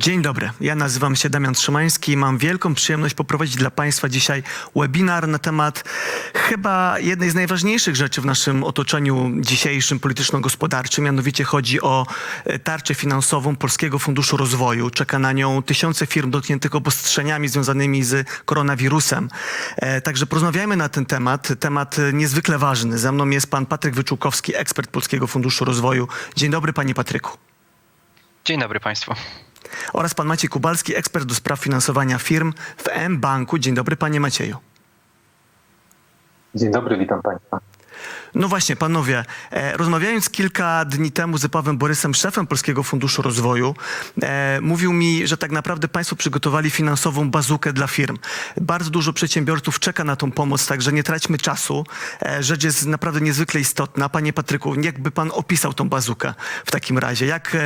Dzień dobry, ja nazywam się Damian Szymański i mam wielką przyjemność poprowadzić dla Państwa dzisiaj webinar na temat chyba jednej z najważniejszych rzeczy w naszym otoczeniu dzisiejszym polityczno-gospodarczym. Mianowicie chodzi o e, tarczę finansową Polskiego Funduszu Rozwoju. Czeka na nią tysiące firm dotkniętych obostrzeniami związanymi z koronawirusem. E, Także porozmawiajmy na ten temat. Temat e, niezwykle ważny. Ze mną jest pan Patryk Wyczółkowski, ekspert Polskiego Funduszu Rozwoju. Dzień dobry, panie Patryku. Dzień dobry Państwu. Oraz pan Maciej Kubalski, ekspert do spraw finansowania firm w M-Banku. Dzień dobry, panie Macieju. Dzień dobry, witam Państwa. No właśnie, panowie, e, rozmawiając kilka dni temu z Pawłem Borysem, szefem Polskiego Funduszu Rozwoju, e, mówił mi, że tak naprawdę państwo przygotowali finansową bazukę dla firm. Bardzo dużo przedsiębiorców czeka na tą pomoc, także nie traćmy czasu. E, rzecz jest naprawdę niezwykle istotna. Panie Patryku, jakby pan opisał tą bazukę w takim razie? Jak, e,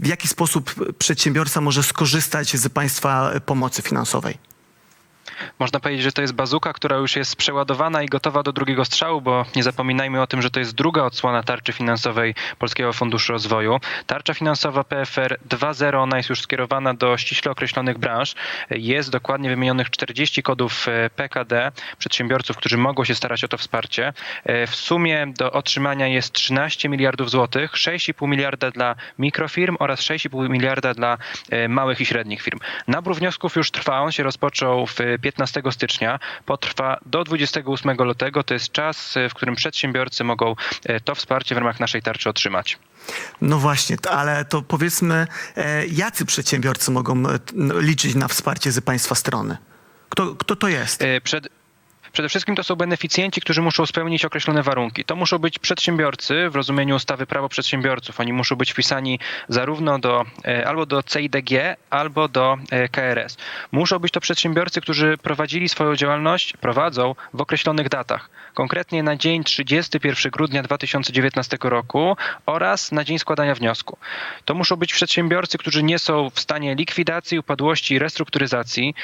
w jaki sposób przedsiębiorca może skorzystać z państwa pomocy finansowej? Można powiedzieć, że to jest bazuka, która już jest przeładowana i gotowa do drugiego strzału, bo nie zapominajmy o tym, że to jest druga odsłona tarczy finansowej Polskiego Funduszu Rozwoju. Tarcza finansowa PFR 2.0, ona jest już skierowana do ściśle określonych branż. Jest dokładnie wymienionych 40 kodów e, PKD przedsiębiorców, którzy mogą się starać o to wsparcie. E, W sumie do otrzymania jest 13 miliardów złotych, 6,5 miliarda dla mikrofirm oraz 6,5 miliarda dla e, małych i średnich firm. Nabór wniosków już trwa, on się rozpoczął w 15 stycznia, potrwa do 28 lutego. To jest czas, e, w którym przedsiębiorcy mogą e, to wsparcie w ramach naszej tarczy otrzymać. No właśnie, ale to powiedzmy, e, jacy przedsiębiorcy mogą liczyć na wsparcie z państwa strony? Kto, kto to jest? Przed, Przede wszystkim to są beneficjenci, którzy muszą spełnić określone warunki. To muszą być przedsiębiorcy w rozumieniu ustawy prawo przedsiębiorców. Oni muszą być wpisani zarówno do, e, albo do CIDG, albo do e, KRS. Muszą być to przedsiębiorcy, którzy prowadzili swoją działalność, prowadzą w określonych datach. Konkretnie na dzień 31 grudnia 2019 roku oraz na dzień składania wniosku. To muszą być przedsiębiorcy, którzy nie są w stanie likwidacji, upadłości i restrukturyzacji.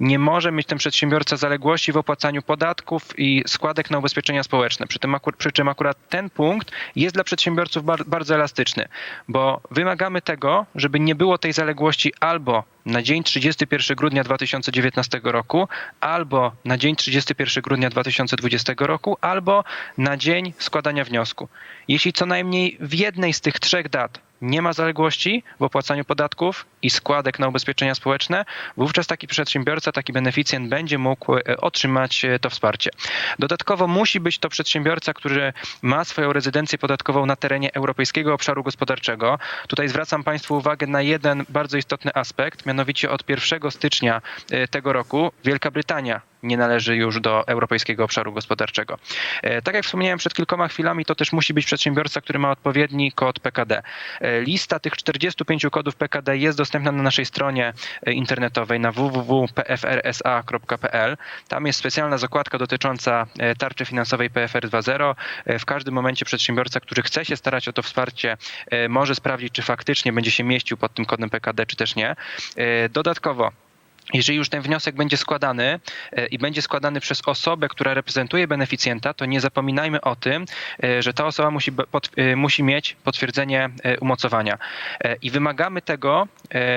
Nie może mieć ten przedsiębiorca zaległości w opłacaniu podatków i składek na ubezpieczenia społeczne. Przy, tym akur- przy czym akurat ten punkt jest dla przedsiębiorców bar- bardzo elastyczny, bo wymagamy tego, żeby nie było tej zaległości albo na dzień 31 grudnia 2019 roku, albo na dzień 31 grudnia 2020 roku, albo na dzień składania wniosku. Jeśli co najmniej w jednej z tych trzech dat nie ma zaległości w opłacaniu podatków i składek na ubezpieczenia społeczne, wówczas taki przedsiębiorca, taki beneficjent będzie mógł e, otrzymać e, to wsparcie. Dodatkowo musi być to przedsiębiorca, który ma swoją rezydencję podatkową na terenie Europejskiego Obszaru Gospodarczego. Tutaj zwracam Państwu uwagę na jeden bardzo istotny aspekt, mianowicie od 1 stycznia e, tego roku Wielka Brytania nie należy już do Europejskiego Obszaru Gospodarczego. E, Tak jak wspomniałem przed kilkoma chwilami, to też musi być przedsiębiorca, który ma odpowiedni kod PKD. E, Lista tych 45 kodów PKD jest dostępna na naszej stronie e, internetowej na www.pfrsa.pl. Tam jest specjalna zakładka dotycząca tarczy finansowej PFR 2.0. E, W każdym momencie przedsiębiorca, który chce się starać o to wsparcie, może sprawdzić, czy faktycznie będzie się mieścił pod tym kodem PKD, czy też nie. Dodatkowo, jeżeli już ten wniosek będzie składany e, i będzie składany przez osobę, która reprezentuje beneficjenta, to nie zapominajmy o tym, e, że ta osoba musi, e, musi mieć potwierdzenie umocowania. I wymagamy tego,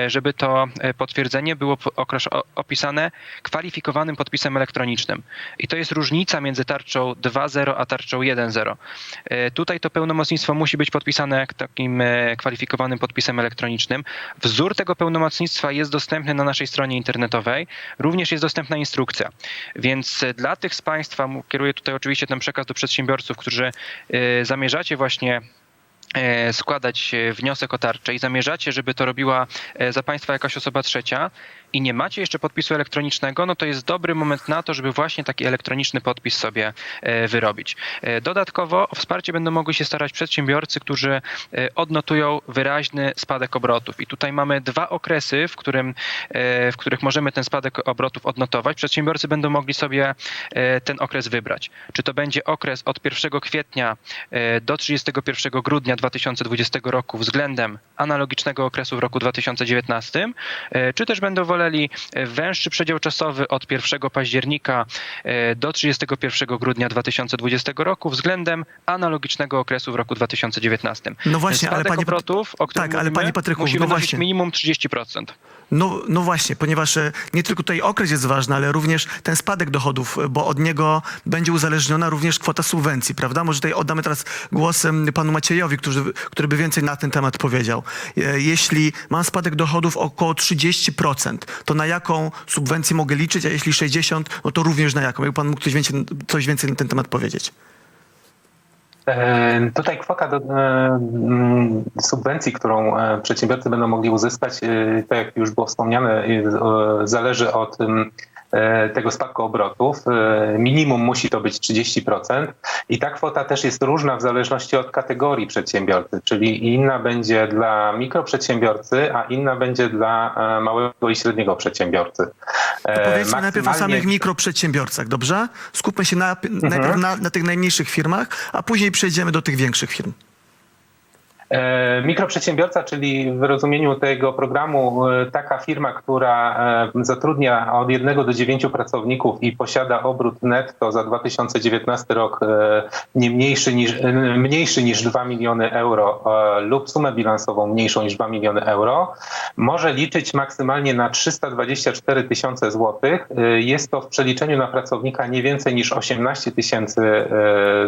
żeby to potwierdzenie było opisane kwalifikowanym podpisem elektronicznym. I to jest różnica między tarczą 2.0 a tarczą 1.0. E, Tutaj to pełnomocnictwo musi być podpisane takim kwalifikowanym podpisem elektronicznym. Wzór tego pełnomocnictwa jest dostępny na naszej stronie internetowej. Również jest dostępna instrukcja. Więc e, dla tych z Państwa, kieruję tutaj oczywiście ten przekaz do przedsiębiorców, którzy e, zamierzacie właśnie e, składać wniosek o tarczę i zamierzacie, żeby to robiła za Państwa jakaś osoba trzecia i nie macie jeszcze podpisu elektronicznego, no to jest dobry moment na to, żeby właśnie taki elektroniczny podpis sobie e, wyrobić. E, Dodatkowo o wsparcie będą mogli się starać przedsiębiorcy, którzy e, odnotują wyraźny spadek obrotów. I tutaj mamy dwa okresy, w, którym, w których możemy ten spadek obrotów odnotować. Przedsiębiorcy będą mogli sobie ten okres wybrać. Czy to będzie okres od 1 kwietnia do 31 grudnia 2020 roku względem analogicznego okresu w roku 2019, e, czy też będą woleli węższy przedział czasowy od 1 października e, do 31 grudnia 2020 roku względem analogicznego okresu w roku 2019. No właśnie, ale spadek panie Pat- obrotów, o którym tak, ale mówimy, panie Patryku, musi no właśnie. minimum 30%. No, no właśnie, ponieważ e, nie tylko tutaj okres jest ważny, ale również ten spadek dochodów, e, bo od niego będzie uzależniona również kwota subwencji, prawda? Może tutaj oddamy teraz głos panu Maciejowi, który, który by więcej na ten temat powiedział. Jeśli mam spadek dochodów około 30%, to na jaką subwencję mogę liczyć, a jeśli 60%, no to również na jaką? Jakby pan mógł coś więcej, coś więcej na ten temat powiedzieć? Tutaj kwota do, subwencji, którą e, przedsiębiorcy będą mogli uzyskać, e, tak jak już było wspomniane, e, zależy od tego spadku obrotów. E, Minimum musi to być 30% i ta kwota też jest różna w zależności od kategorii przedsiębiorcy, czyli inna będzie dla mikroprzedsiębiorcy, a inna będzie dla e, małego i średniego przedsiębiorcy. To E, powiedzmy najpierw o maksymalnie- samych mikroprzedsiębiorcach, dobrze? Skupmy się na, najpierw na, na tych najmniejszych firmach, a później przejdziemy do tych większych firm. E, Mikroprzedsiębiorca, czyli w rozumieniu tego programu e, taka firma, która e, zatrudnia od 1 do 9 pracowników i posiada obrót netto za 2019 rok nie mniejszy niż, mniejszy niż 2 miliony euro lub sumę bilansową mniejszą niż 2 miliony euro, może liczyć maksymalnie na 324 tysiące złotych. Jest to w przeliczeniu na pracownika nie więcej niż 18 tysięcy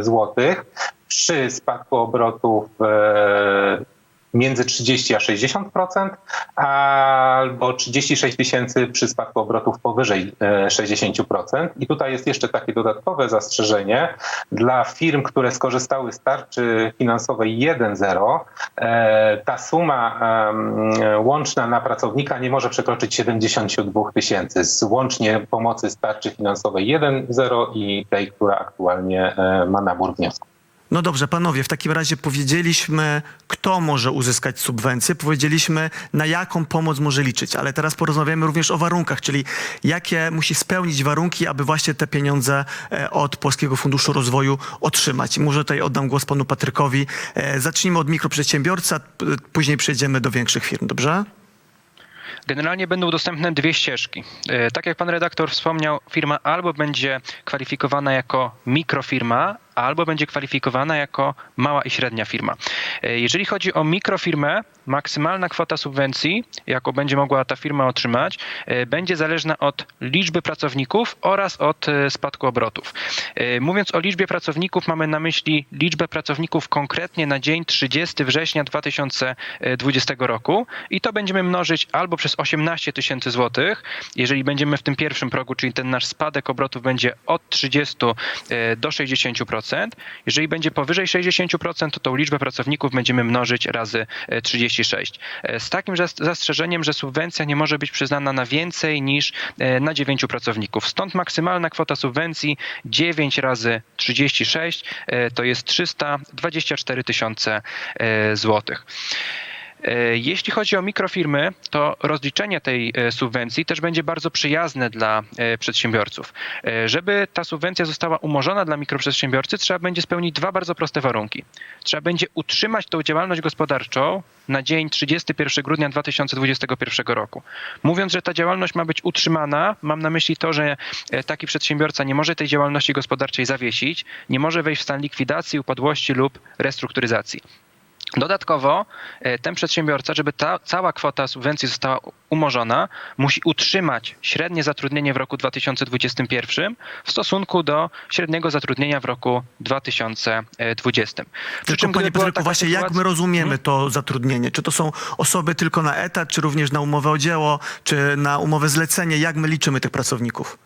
złotych przy spadku obrotów e, między 30 a 60%, albo 36 tysięcy przy spadku obrotów powyżej e, 60%. I tutaj jest jeszcze takie dodatkowe zastrzeżenie dla firm, które skorzystały z tarczy finansowej 1.0. E, ta suma łączna na pracownika nie może przekroczyć 72 tysięcy z łącznie pomocy z tarczy finansowej 1.0 i tej, która aktualnie e, ma nabór wniosków. No dobrze, panowie, w takim razie powiedzieliśmy, kto może uzyskać subwencję, powiedzieliśmy, na jaką pomoc może liczyć, ale teraz porozmawiamy również o warunkach, czyli jakie musi spełnić warunki, aby właśnie te pieniądze e, od Polskiego Funduszu Rozwoju otrzymać. Może tutaj oddam głos panu Patrykowi. E, Zacznijmy od mikroprzedsiębiorcy, a p- później przejdziemy do większych firm, dobrze? Generalnie będą dostępne dwie ścieżki. E, Tak jak pan redaktor wspomniał, firma albo będzie kwalifikowana jako mikrofirma, albo będzie kwalifikowana jako mała i średnia firma. E, Jeżeli chodzi o mikrofirmę, maksymalna kwota subwencji, jaką będzie mogła ta firma otrzymać, e, będzie zależna od liczby pracowników oraz od e, spadku obrotów. Mówiąc o liczbie pracowników, mamy na myśli liczbę pracowników konkretnie na dzień 30 września 2020 roku i to będziemy mnożyć albo przez 18 tysięcy złotych, jeżeli będziemy w tym pierwszym progu, czyli ten nasz spadek obrotów będzie od 30 e, do 60%. Jeżeli będzie powyżej 60%, to tą liczbę pracowników będziemy mnożyć razy e, 36. E, Z takim zas- zastrzeżeniem, że subwencja nie może być przyznana na więcej niż e, na 9 pracowników. Stąd maksymalna kwota subwencji 9 razy 36 e, to jest 324 tysiące e, złotych. E, Jeśli chodzi o mikrofirmy, to rozliczenie tej e, subwencji też będzie bardzo przyjazne dla e, przedsiębiorców. Żeby ta subwencja została umorzona dla mikroprzedsiębiorcy, trzeba będzie spełnić dwa bardzo proste warunki. Trzeba będzie utrzymać tą działalność gospodarczą na dzień 31 grudnia 2021 roku. Mówiąc, że ta działalność ma być utrzymana, mam na myśli to, że taki przedsiębiorca nie może tej działalności gospodarczej zawiesić, nie może wejść w stan likwidacji, upadłości lub restrukturyzacji. Dodatkowo e, ten przedsiębiorca, żeby ta cała kwota subwencji została umorzona, musi utrzymać średnie zatrudnienie w roku 2021 w stosunku do średniego zatrudnienia w roku 2020. Przy Tylko czym, panie taka właśnie jak sytuacja- my rozumiemy Mhm. to zatrudnienie? Czy to są osoby tylko na etat, czy również na umowę o dzieło, czy na umowę zlecenie? Jak my liczymy tych pracowników?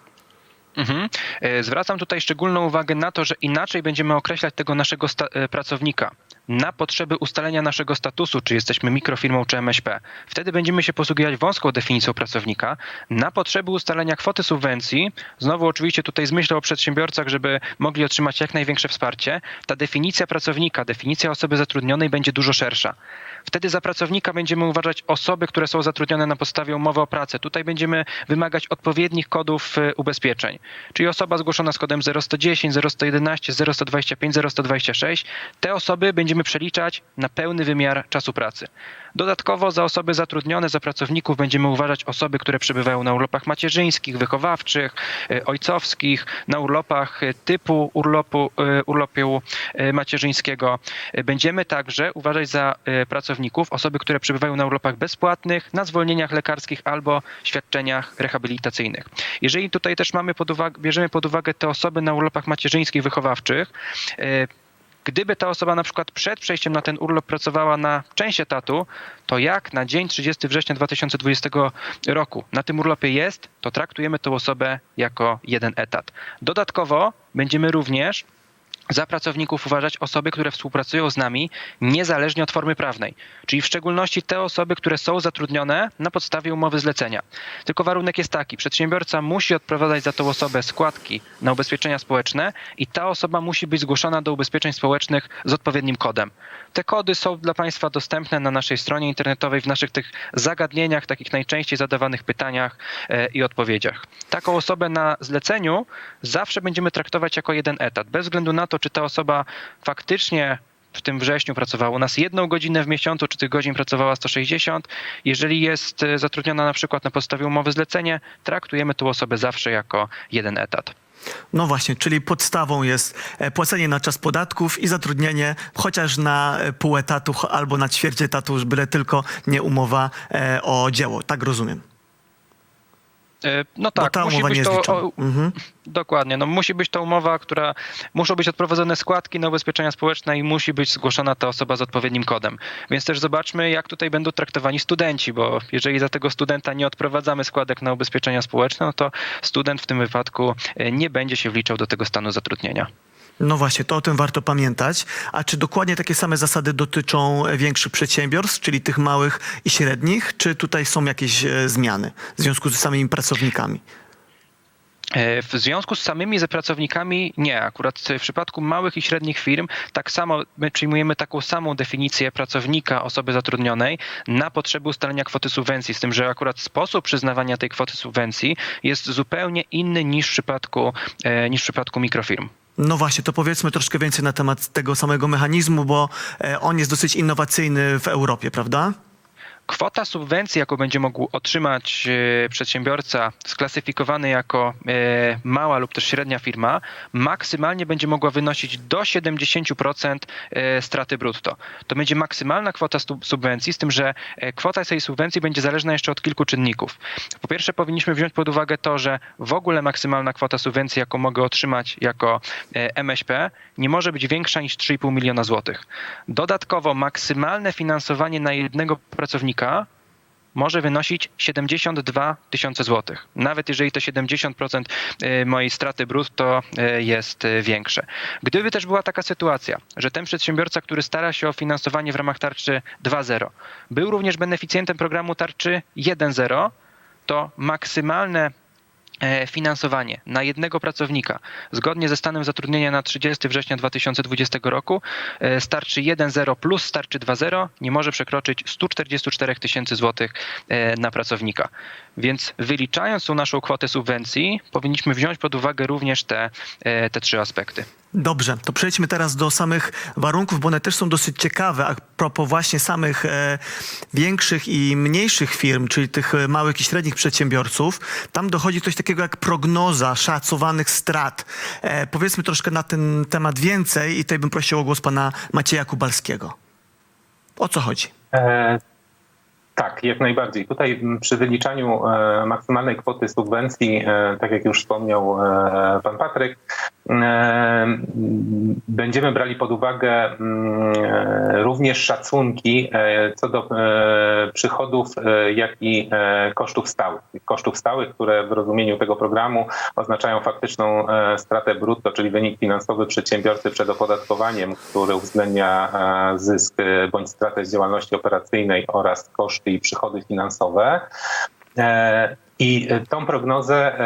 Mhm. E, Zwracam tutaj szczególną uwagę na to, że inaczej będziemy określać tego naszego e, pracownika na potrzeby ustalenia naszego statusu, czy jesteśmy mikrofirmą, czy MŚP. Wtedy będziemy się posługiwać wąską definicją pracownika. Na potrzeby ustalenia kwoty subwencji, znowu oczywiście tutaj z myślą o przedsiębiorcach, żeby mogli otrzymać jak największe wsparcie, ta definicja pracownika, definicja osoby zatrudnionej będzie dużo szersza. Wtedy za pracownika będziemy uważać osoby, które są zatrudnione na podstawie umowy o pracę. Tutaj będziemy wymagać odpowiednich kodów e, ubezpieczeń. Czyli osoba zgłoszona z kodem 0110, 0111, 0125, 0126. Te osoby będziemy będziemy przeliczać na pełny wymiar czasu pracy. Dodatkowo za osoby zatrudnione, za pracowników będziemy uważać osoby, które przebywają na urlopach macierzyńskich, wychowawczych, e, ojcowskich, na urlopach e, typu urlopu, e, urlopu macierzyńskiego. Będziemy także uważać za pracowników osoby, które przebywają na urlopach bezpłatnych, na zwolnieniach lekarskich albo świadczeniach rehabilitacyjnych. Jeżeli tutaj też mamy pod bierzemy pod uwagę te osoby na urlopach macierzyńskich, wychowawczych, Gdyby ta osoba na przykład przed przejściem na ten urlop pracowała na część etatu, to jak na dzień 30 września 2020 roku na tym urlopie jest, to traktujemy tę osobę jako jeden etat. Dodatkowo będziemy również za pracowników uważać osoby, które współpracują z nami niezależnie od formy prawnej, czyli w szczególności te osoby, które są zatrudnione na podstawie umowy zlecenia. Tylko warunek jest taki: przedsiębiorca musi odprowadzać za tą osobę składki na ubezpieczenia społeczne i ta osoba musi być zgłoszona do ubezpieczeń społecznych z odpowiednim kodem. Te kody są dla Państwa dostępne na naszej stronie internetowej, w naszych tych zagadnieniach, takich najczęściej zadawanych pytaniach e, i odpowiedziach. Taką osobę na zleceniu zawsze będziemy traktować jako jeden etat, bez względu na to, czy ta osoba faktycznie w tym wrześniu pracowała u nas jedną godzinę w miesiącu, czy tych godzin pracowała 160. Jeżeli jest e, zatrudniona na przykład na podstawie umowy zlecenie, traktujemy tę osobę zawsze jako jeden etat. No właśnie, czyli podstawą jest e, płacenie na czas podatków i zatrudnienie chociaż na e, pół etatu albo na ćwierć etatu, byle tylko nie umowa o dzieło. Tak rozumiem. E, No tak, ta musi być to o, Mhm. Dokładnie. No, musi być to umowa, która muszą być odprowadzone składki na ubezpieczenia społeczne i musi być zgłoszona ta osoba z odpowiednim kodem. Więc też zobaczmy, jak tutaj będą traktowani studenci, bo jeżeli za tego studenta nie odprowadzamy składek na ubezpieczenia społeczne, no to student w tym wypadku e, nie będzie się wliczał do tego stanu zatrudnienia. No właśnie, to o tym warto pamiętać. A czy dokładnie takie same zasady dotyczą e, większych przedsiębiorstw, czyli tych małych i średnich, czy tutaj są jakieś e, zmiany w związku z samymi pracownikami? E, W związku z samymi pracownikami nie. Akurat w przypadku małych i średnich firm tak samo my przyjmujemy taką samą definicję pracownika, osoby zatrudnionej na potrzeby ustalenia kwoty subwencji, z tym, że akurat sposób przyznawania tej kwoty subwencji jest zupełnie inny niż w przypadku, e, niż w przypadku mikrofirm. No właśnie, to powiedzmy troszkę więcej na temat tego samego mechanizmu, bo e, on jest dosyć innowacyjny w Europie, prawda? Kwota subwencji, jaką będzie mógł otrzymać e, przedsiębiorca sklasyfikowany jako e, mała lub też średnia firma, maksymalnie będzie mogła wynosić do 70% e, straty brutto. To będzie maksymalna kwota subwencji, z tym, że kwota tej subwencji będzie zależna jeszcze od kilku czynników. Po pierwsze, powinniśmy wziąć pod uwagę to, że w ogóle maksymalna kwota subwencji, jaką mogę otrzymać jako MŚP, nie może być większa niż 3,5 miliona złotych. Dodatkowo maksymalne finansowanie na jednego pracownika może wynosić 72 tysiące złotych. Nawet jeżeli to 70% y, mojej straty brutto y, jest y, większe. Gdyby też była taka sytuacja, że ten przedsiębiorca, który stara się o finansowanie w ramach tarczy 2.0, był również beneficjentem programu tarczy 1.0, to maksymalne finansowanie na jednego pracownika zgodnie ze stanem zatrudnienia na 30 września 2020 roku e, starczy 1.0 plus starczy 2.0 nie może przekroczyć 144 tysięcy złotych e, na pracownika. Więc wyliczając tą naszą kwotę subwencji powinniśmy wziąć pod uwagę również te, e, te trzy aspekty. Dobrze, to przejdźmy teraz do samych warunków, bo one też są dosyć ciekawe. A propos właśnie samych e, większych i mniejszych firm, czyli tych e, małych i średnich przedsiębiorców, tam dochodzi coś takiego jak prognoza szacowanych strat. E, powiedzmy troszkę na ten temat więcej i tutaj bym prosił o głos pana Macieja Kubalskiego. O co chodzi? E, tak, jak najbardziej. Tutaj przy wyliczaniu e, maksymalnej kwoty subwencji, e, tak jak już wspomniał pan Patryk, będziemy brali pod uwagę m, e, również szacunki e, co do e, przychodów, e, jak i e, kosztów stałych. Kosztów stałych, które w rozumieniu tego programu oznaczają faktyczną e, stratę brutto, czyli wynik finansowy przedsiębiorcy przed opodatkowaniem, który uwzględnia e, zysk e, bądź stratę z działalności operacyjnej oraz koszty i przychody finansowe. E, I tą prognozę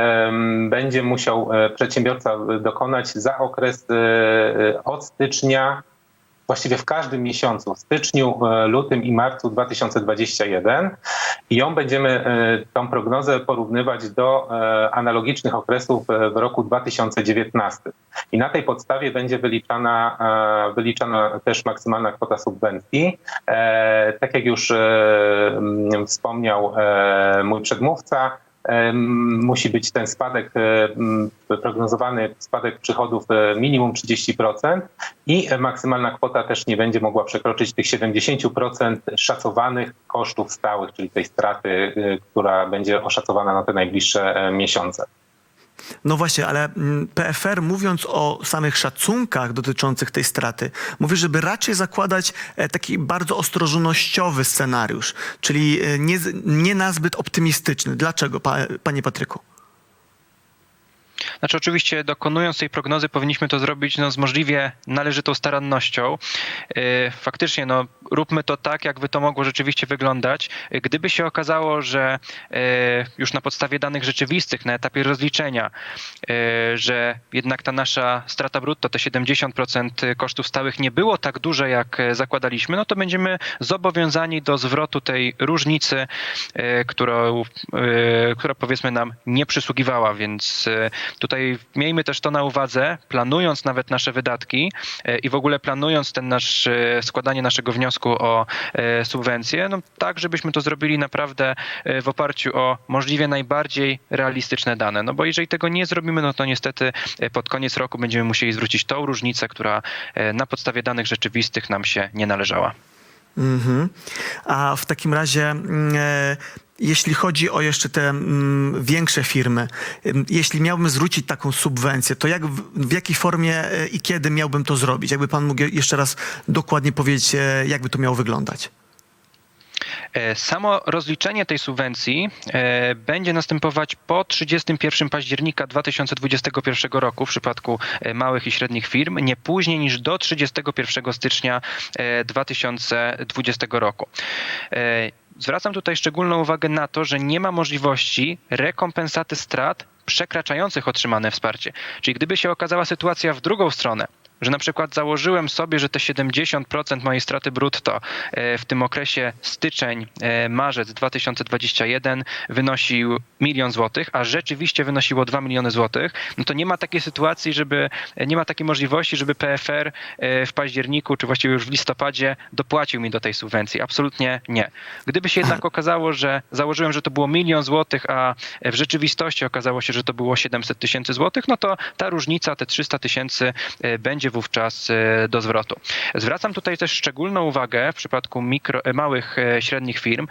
będzie musiał e, przedsiębiorca dokonać za okres e, od stycznia właściwie w każdym miesiącu, w styczniu, lutym i marcu 2021 i ją będziemy, e, tą prognozę porównywać do e, analogicznych okresów e, w roku 2019. I na tej podstawie będzie wyliczana, wyliczana też maksymalna kwota subwencji. Tak jak już wspomniał mój przedmówca, musi być ten spadek, e, prognozowany spadek przychodów e, minimum 30% i maksymalna kwota też nie będzie mogła przekroczyć tych 70% szacowanych kosztów stałych, czyli tej straty, e, która będzie oszacowana na te najbliższe miesiące. No właśnie, ale mm, PFR mówiąc o samych szacunkach dotyczących tej straty, mówi, żeby raczej zakładać e, taki bardzo ostrożnościowy scenariusz, czyli e, nie, nie nazbyt optymistyczny. Dlaczego, pa, panie Patryku? Znaczy oczywiście dokonując tej prognozy powinniśmy to zrobić no, z możliwie należytą starannością. Yy, Faktycznie no, róbmy to tak, jakby to mogło rzeczywiście wyglądać. Yy, Gdyby się okazało, że yy, już na podstawie danych rzeczywistych, na etapie rozliczenia, że jednak ta nasza strata brutto, te 70% kosztów stałych nie było tak duże, jak zakładaliśmy, no to będziemy zobowiązani do zwrotu tej różnicy, którą, która powiedzmy nam nie przysługiwała, więc yy, tutaj miejmy też to na uwadze, planując nawet nasze wydatki e, i w ogóle planując ten nasz, e, składanie naszego wniosku o e, subwencję, no tak, żebyśmy to zrobili naprawdę w oparciu o możliwie najbardziej realistyczne dane. No bo jeżeli tego nie zrobimy, no to niestety pod koniec roku będziemy musieli zwrócić tą różnicę, która na podstawie danych rzeczywistych nam się nie należała. Mhm. A w takim razie, mm, jeśli chodzi o jeszcze te mm, większe firmy, ym, jeśli miałbym zwrócić taką subwencję, to jak, w, jakiej formie e, i kiedy miałbym to zrobić? Jakby pan mógł jeszcze raz dokładnie powiedzieć, e, jakby to miało wyglądać? E, Samo rozliczenie tej subwencji będzie następować po 31 października 2021 roku w przypadku małych i średnich firm, nie później niż do 31 stycznia e, 2020 roku. Zwracam tutaj szczególną uwagę na to, że nie ma możliwości rekompensaty strat przekraczających otrzymane wsparcie. Czyli gdyby się okazała sytuacja w drugą stronę, że na przykład założyłem sobie, że te 70% mojej straty brutto e, w tym okresie styczeń-marzec 2021 wynosił milion złotych, a rzeczywiście wynosiło 2 miliony złotych, no to nie ma takiej sytuacji, żeby, nie ma takiej możliwości, żeby PFR e, w październiku, czy właściwie już w listopadzie dopłacił mi do tej subwencji. Absolutnie nie. Gdyby się jednak okazało, że założyłem, że to było milion złotych, a w rzeczywistości okazało się, że to było 700 tysięcy złotych, no to ta różnica, te 300 tysięcy e, będzie wówczas e, do zwrotu. Zwracam tutaj też szczególną uwagę w przypadku mikro, e, małych, e, średnich firm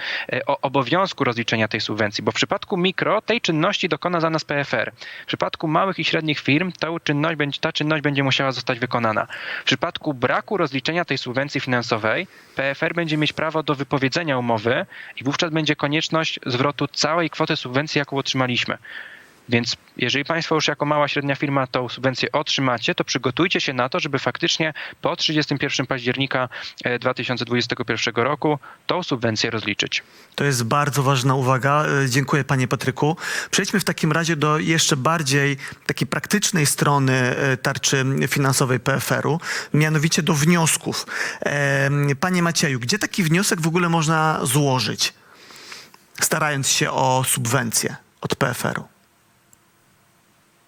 o obowiązku rozliczenia tej subwencji, bo w przypadku mikro tej czynności dokona za nas PFR. W przypadku małych i średnich firm ta czynność, ta czynność będzie musiała zostać wykonana. W przypadku braku rozliczenia tej subwencji finansowej PFR będzie mieć prawo do wypowiedzenia umowy i wówczas będzie konieczność zwrotu całej kwoty subwencji, jaką otrzymaliśmy. Więc jeżeli Państwo już jako mała, średnia firma tą subwencję otrzymacie, to przygotujcie się na to, żeby faktycznie po 31 października e, 2021 roku tą subwencję rozliczyć. To jest bardzo ważna uwaga. E, Dziękuję panie Patryku. Przejdźmy w takim razie do jeszcze bardziej takiej praktycznej strony e, tarczy finansowej PFR-u, mianowicie do wniosków. E, Panie Macieju, gdzie taki wniosek w ogóle można złożyć, starając się o subwencję od PFR-u?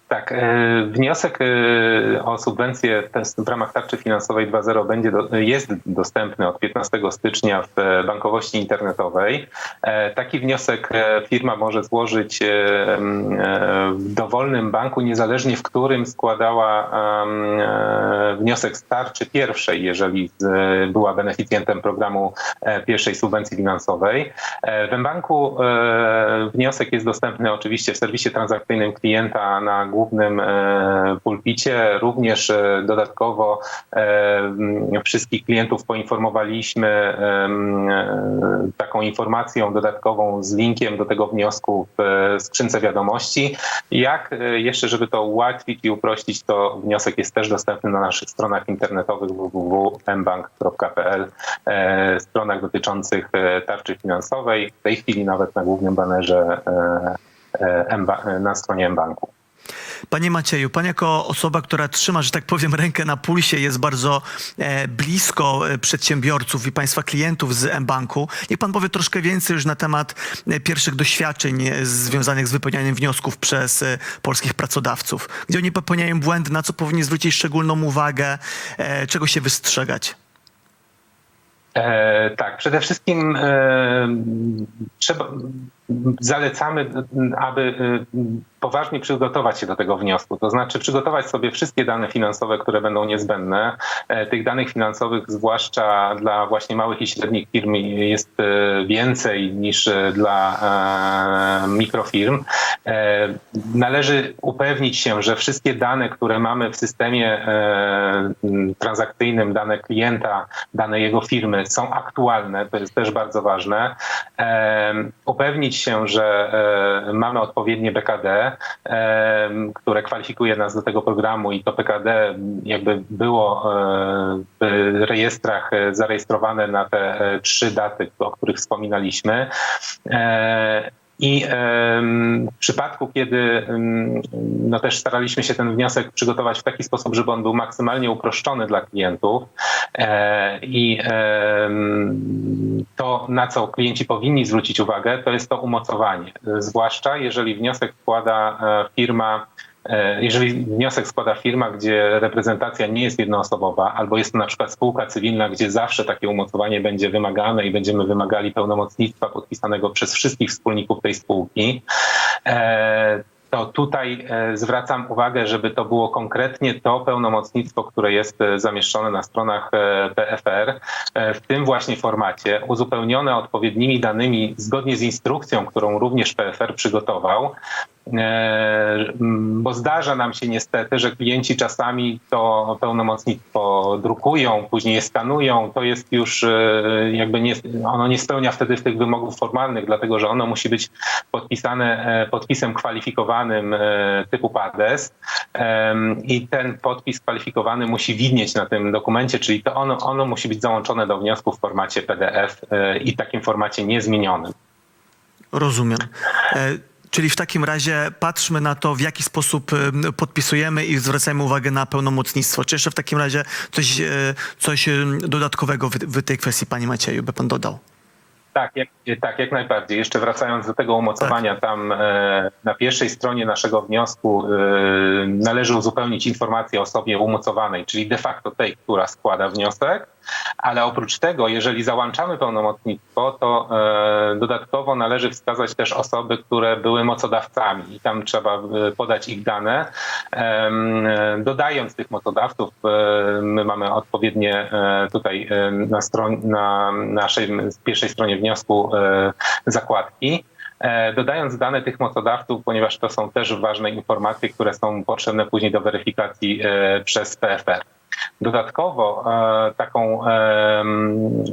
Tak, e, wniosek e, o subwencję w ramach tarczy finansowej 2.0 będzie jest dostępny od 15 stycznia w bankowości internetowej. E, Taki wniosek firma może złożyć w dowolnym banku, niezależnie w którym składała wniosek z tarczy pierwszej, jeżeli była beneficjentem programu pierwszej subwencji finansowej. W banku wniosek jest dostępny oczywiście w serwisie transakcyjnym klienta na głównym e, pulpicie. Również e, dodatkowo e, wszystkich klientów poinformowaliśmy taką informacją dodatkową z linkiem do tego wniosku w skrzynce wiadomości. Jak jeszcze, żeby to ułatwić i uprościć, to wniosek jest też dostępny na naszych stronach internetowych www.mbank.pl, stronach dotyczących tarczy finansowej. W tej chwili nawet na głównym banerze na stronie mBanku. Panie Macieju, pan jako osoba, która trzyma, że tak powiem, rękę na pulsie, jest bardzo e, blisko e, przedsiębiorców i państwa klientów z mBanku. Niech pan powie troszkę więcej już na temat e, pierwszych doświadczeń e, związanych z wypełnianiem wniosków przez polskich pracodawców. Gdzie oni popełniają błędy, na co powinni zwrócić szczególną uwagę, e, czego się wystrzegać. E, tak, przede wszystkim e, trzeba, zalecamy, aby e, poważnie przygotować się do tego wniosku. To znaczy przygotować sobie wszystkie dane finansowe, które będą niezbędne. E, tych danych finansowych, zwłaszcza dla właśnie małych i średnich firm, jest e, więcej niż e, dla mikrofirm. Należy upewnić się, że wszystkie dane, które mamy w systemie transakcyjnym, dane klienta, dane jego firmy są aktualne, to jest też bardzo ważne. Upewnić się, że e, mamy odpowiednie PKD, e, które kwalifikuje nas do tego programu i to PKD jakby było e, w rejestrach zarejestrowane na te trzy daty, o których wspominaliśmy. I w przypadku, kiedy no też staraliśmy się ten wniosek przygotować w taki sposób, żeby on był maksymalnie uproszczony dla klientów e, i to, na co klienci powinni zwrócić uwagę, to jest to umocowanie. Zwłaszcza jeżeli wniosek składa e, firma, jeżeli wniosek składa firma, gdzie reprezentacja nie jest jednoosobowa, albo jest to na przykład spółka cywilna, gdzie zawsze takie umocowanie będzie wymagane i będziemy wymagali pełnomocnictwa podpisanego przez wszystkich wspólników tej spółki, e, to tutaj e, zwracam uwagę, żeby to było konkretnie to pełnomocnictwo, które jest e, zamieszczone na stronach e, PFR e, w tym właśnie formacie, uzupełnione odpowiednimi danymi zgodnie z instrukcją, którą również PFR przygotował. E, Bo zdarza nam się niestety, że klienci czasami to pełnomocnictwo drukują, później skanują. To jest już e, jakby nie, ono nie spełnia wtedy tych wymogów formalnych, dlatego że ono musi być podpisane e, podpisem kwalifikowanym typu PADES i ten podpis kwalifikowany musi widnieć na tym dokumencie, czyli to ono, ono musi być załączone do wniosku w formacie PDF i takim formacie niezmienionym. Rozumiem. Czyli w takim razie patrzmy na to, w jaki sposób podpisujemy i zwracajmy uwagę na pełnomocnictwo. Czy jeszcze w takim razie coś, e, coś dodatkowego w, tej kwestii, panie Macieju, by pan dodał? Tak, jak, tak, jak najbardziej. Jeszcze wracając do tego umocowania, tam e, na pierwszej stronie naszego wniosku e, należy uzupełnić informację o osobie umocowanej, czyli de facto tej, która składa wniosek, ale oprócz tego, jeżeli załączamy pełnomocnictwo, to e, dodatkowo należy wskazać też osoby, które były mocodawcami i tam trzeba e, podać ich dane. E, Dodając tych mocodawców, my mamy odpowiednie tutaj na, stron, na naszej pierwszej stronie wniosku zakładki. Dodając dane tych mocodawców, ponieważ to są też ważne informacje, które są potrzebne później do weryfikacji przez PFR. Dodatkowo e, taką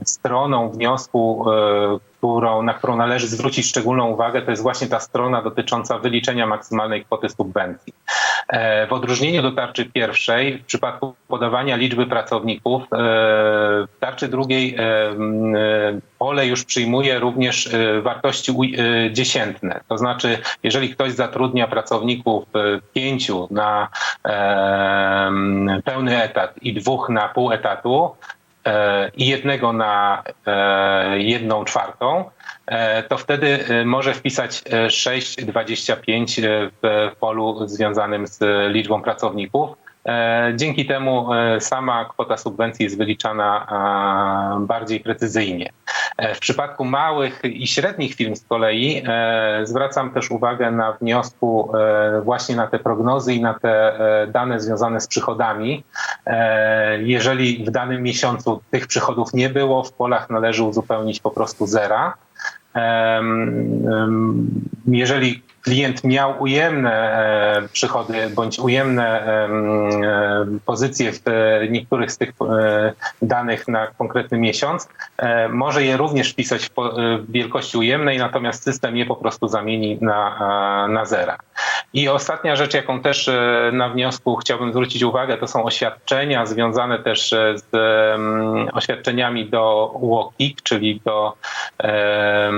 stroną wniosku, e, którą, na którą należy zwrócić szczególną uwagę, to jest właśnie ta strona dotycząca wyliczenia maksymalnej kwoty subwencji. E, W odróżnieniu do tarczy pierwszej, w przypadku podawania liczby pracowników, e, w tarczy drugiej e, pole już przyjmuje również wartości dziesiętne. To znaczy, jeżeli ktoś zatrudnia pracowników pięciu na pełny etat i dwóch na pół etatu, i jednego na e, jedną czwartą, e, to wtedy e, może wpisać e, 6,25 e, w polu związanym z e, liczbą pracowników. E, Dzięki temu e, sama kwota subwencji jest wyliczana e, bardziej precyzyjnie. W przypadku małych i średnich firm z kolei zwracam też uwagę na wniosku właśnie na te prognozy i na te dane związane z przychodami. Jeżeli w danym miesiącu tych przychodów nie było, w polach należy uzupełnić po prostu zera. Jeżeli klient miał ujemne e, przychody bądź ujemne em, e, pozycje w e, niektórych z tych danych na konkretny miesiąc, może je również wpisać w, wielkości ujemnej, natomiast system je po prostu zamieni na, na zera. I ostatnia rzecz, jaką też e, na wniosku chciałbym zwrócić uwagę, to są oświadczenia związane też e, z oświadczeniami do UOKiK, czyli do e,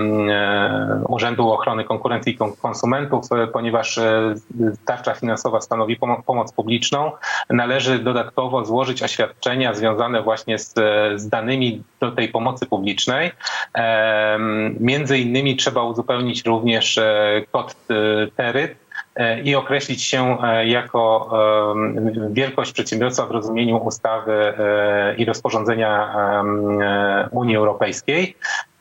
Urzędu Ochrony Konkurencji i Kon- Konsumentów, ponieważ tarcza finansowa stanowi pomo- pomoc publiczną, należy dodatkowo złożyć oświadczenia związane właśnie z, z danymi do tej pomocy publicznej. Między innymi trzeba uzupełnić również kod TERYT, i określić się e, jako em, wielkość przedsiębiorstwa w rozumieniu ustawy e, i rozporządzenia e, Unii Europejskiej.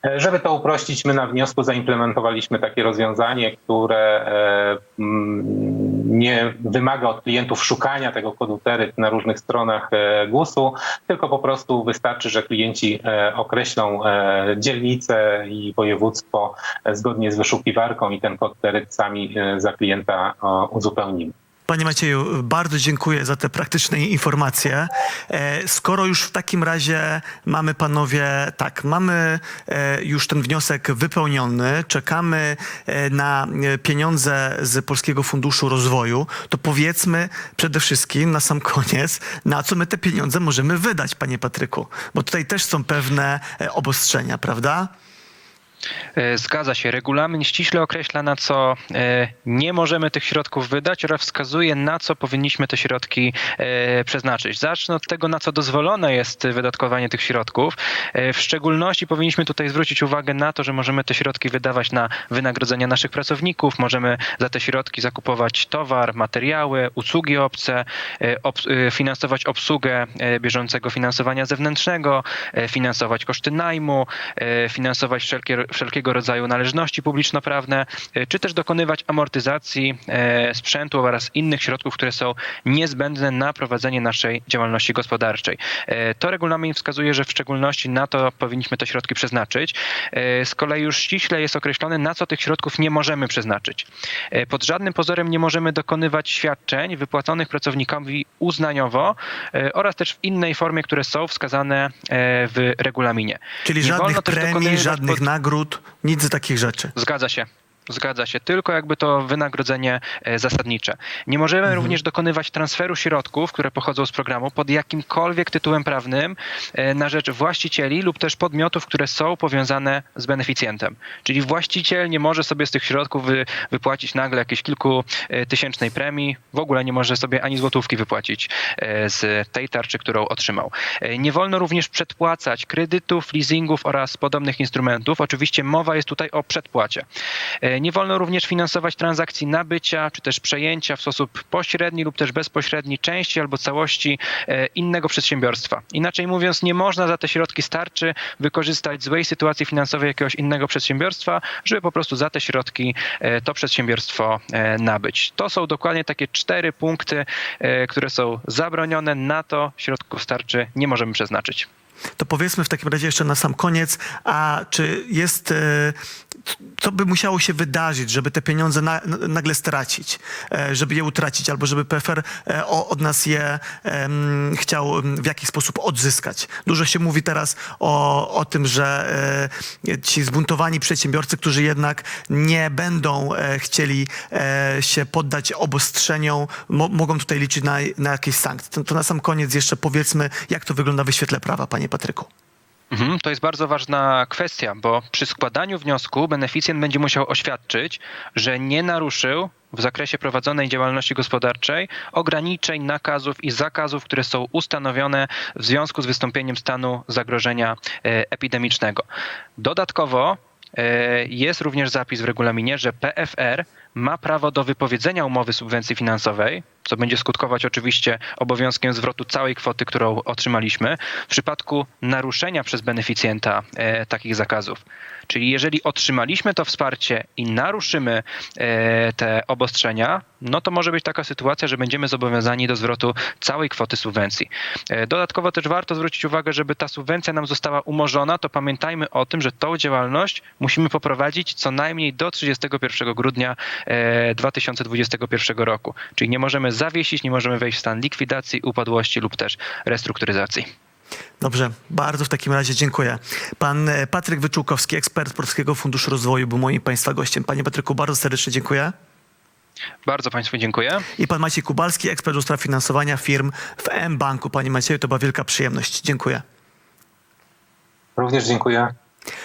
E, Żeby to uprościć, my na wniosku zaimplementowaliśmy takie rozwiązanie, które e, nie wymaga od klientów szukania tego kodu TERYT na różnych stronach e, GUS-u, tylko po prostu wystarczy, że klienci e, określą e, dzielnicę i województwo zgodnie z wyszukiwarką i ten kod TERYT sami za klienta uzupełnimy. Panie Macieju, bardzo dziękuję za te praktyczne informacje. E, Skoro już w takim razie mamy panowie, tak, mamy e, już ten wniosek wypełniony, czekamy e, na pieniądze z Polskiego Funduszu Rozwoju, to powiedzmy przede wszystkim na sam koniec, na co my te pieniądze możemy wydać, panie Patryku, bo tutaj też są pewne obostrzenia, prawda? E, Zgadza się. Regulamin ściśle określa, na co e, nie możemy tych środków wydać oraz wskazuje, na co powinniśmy te środki e, przeznaczyć. Zacznę od tego, na co dozwolone jest wydatkowanie tych środków. W szczególności powinniśmy tutaj zwrócić uwagę na to, że możemy te środki wydawać na wynagrodzenia naszych pracowników, możemy za te środki zakupować towar, materiały, usługi obce, finansować obsługę bieżącego finansowania zewnętrznego, finansować koszty najmu, finansować wszelkie, wszelkiego rodzaju należności publiczno-prawne, e, czy też dokonywać amortyzacji e, sprzętu oraz innych środków, które są niezbędne na prowadzenie naszej działalności gospodarczej. E, To regulamin wskazuje, że w szczególności na to powinniśmy te środki przeznaczyć. Z kolei już ściśle jest określone, na co tych środków nie możemy przeznaczyć. Pod żadnym pozorem nie możemy dokonywać świadczeń wypłaconych pracownikowi uznaniowo oraz też w innej formie, które są wskazane w regulaminie. Czyli Nie żadnych premii, żadnych pod- nagród, nic z takich rzeczy. Zgadza się. Zgadza się, tylko jakby to wynagrodzenie e, zasadnicze. Nie możemy Mhm. również dokonywać transferu środków, które pochodzą z programu pod jakimkolwiek tytułem prawnym e, na rzecz właścicieli lub też podmiotów, które są powiązane z beneficjentem. Czyli właściciel nie może sobie z tych środków wy, wypłacić nagle jakiejś kilkutysięcznej premii, w ogóle nie może sobie ani złotówki wypłacić e, z tej tarczy, którą otrzymał. E, Nie wolno również przedpłacać kredytów, leasingów oraz podobnych instrumentów. Oczywiście mowa jest tutaj o przedpłacie. Nie wolno również finansować transakcji nabycia czy też przejęcia w sposób pośredni lub też bezpośredni części albo całości e, innego przedsiębiorstwa. Inaczej mówiąc, nie można za te środki starczy wykorzystać złej sytuacji finansowej jakiegoś innego przedsiębiorstwa, żeby po prostu za te środki e, to przedsiębiorstwo e, nabyć. To są dokładnie takie cztery punkty, które są zabronione. Na to środków starczy nie możemy przeznaczyć. To powiedzmy w takim razie jeszcze na sam koniec, a czy jest, co by musiało się wydarzyć, żeby te pieniądze na, nagle stracić, e, żeby je utracić, albo żeby PFR e, od nas je chciał w jakiś sposób odzyskać? Dużo się mówi teraz o, o tym, że e, ci zbuntowani przedsiębiorcy, którzy jednak nie będą chcieli się poddać obostrzeniom, mo, mogą tutaj liczyć na, na jakieś sankcje. To, to na sam koniec jeszcze powiedzmy, jak to wygląda w świetle prawa, panie Patryku. Mhm, to jest bardzo ważna kwestia, bo przy składaniu wniosku beneficjent będzie musiał oświadczyć, że nie naruszył w zakresie prowadzonej działalności gospodarczej ograniczeń, nakazów i zakazów, które są ustanowione w związku z wystąpieniem stanu zagrożenia e, epidemicznego. Dodatkowo e, jest również zapis w regulaminie, że PFR ma prawo do wypowiedzenia umowy subwencji finansowej, co będzie skutkować oczywiście obowiązkiem zwrotu całej kwoty, którą otrzymaliśmy, w przypadku naruszenia przez beneficjenta e, takich zakazów. Czyli jeżeli otrzymaliśmy to wsparcie i naruszymy e, te obostrzenia, no to może być taka sytuacja, że będziemy zobowiązani do zwrotu całej kwoty subwencji. E, dodatkowo też warto zwrócić uwagę, żeby ta subwencja nam została umorzona, to pamiętajmy o tym, że tą działalność musimy poprowadzić co najmniej do 31 grudnia e, 2021 roku. Czyli nie możemy zawiesić, nie możemy wejść w stan likwidacji, upadłości lub też restrukturyzacji. Dobrze, bardzo w takim razie dziękuję. Pan e, Patryk Wyczółkowski, ekspert Polskiego Funduszu Rozwoju, był moim Państwa gościem. Panie Patryku, bardzo serdecznie dziękuję. Bardzo Państwu dziękuję. I pan Maciej Kubalski, ekspert do spraw finansowania firm w M-Banku. Panie Macieju, to była wielka przyjemność. Dziękuję. Również dziękuję.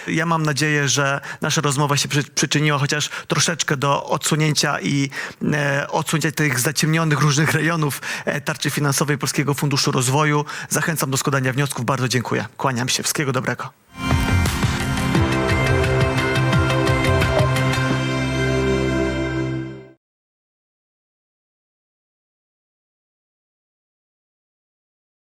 Ja mam nadzieję, że nasza rozmowa się przy, przyczyniła chociaż troszeczkę do odsunięcia i e, odsunięcia tych zaciemnionych różnych rejonów e, tarczy finansowej Polskiego Funduszu Rozwoju. Zachęcam do składania wniosków. Bardzo dziękuję. Kłaniam się. Wszystkiego dobrego.